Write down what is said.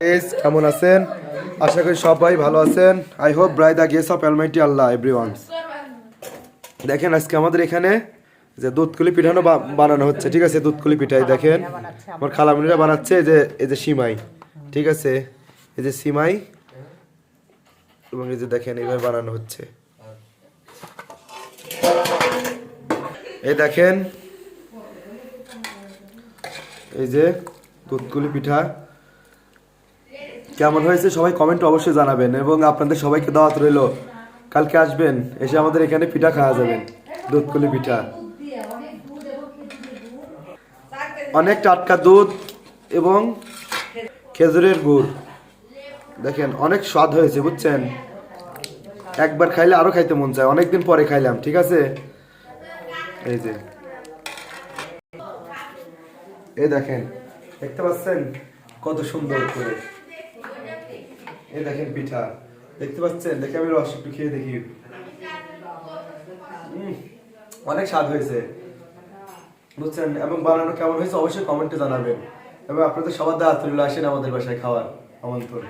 কেমন আছেন? আশা করি সবাই ভালো আছেন। I hope by the grace of almighty Allah everyone দেখেন আজকে আমাদের এখানে যে দুধকুলি পিঠানো বানানো হচ্ছে, ঠিক আছে? দুধকুলি পিঠাই, দেখেন। আমার খালামুনিরা বানাচ্ছে এই যে এই যে সিমাই, ঠিক আছে? এই যে সিমাই এবং এই যে দেখেন, এইভাবে বানানো হচ্ছে। এই দেখেন, এই যে দুধকুলি পিঠা। কেমন হয়েছে সবাই কমেন্ট অবশ্যই জানাবেন এবং আপনাদের সবাইকে দাওয়াত রইল। কালকে আসবেন, এসে আমাদের এখানে পিঠা খাওয়া যাবেন, দুধকুলি পিঠা। অনেক টাটকা দুধ এবং খেজুরের গুড়। দেখেন, অনেক স্বাদ হয়েছে, বুঝছেন? একবার খাইলে আরও খাইতে মন চায়, অনেকদিন পরে খাইলাম, ঠিক আছে? এই যে। এই দেখেন, দেখতে পাচ্ছেন? কত সুন্দর করে। এই দেখেন পিঠা। দেখতে পাচ্ছেন? দেখে আমি রস একটু খেয়ে দেখি। অনেক স্বাদ হয়েছে। বুঝছেন? এবং বানানো কেমন হয়েছে অবশ্যই কমেন্টে জানাবেন। এবং আপনাদের সবার দ্বারা রইল আসেন আমাদের বাসায় খাওয়ার আমন্ত্রণ।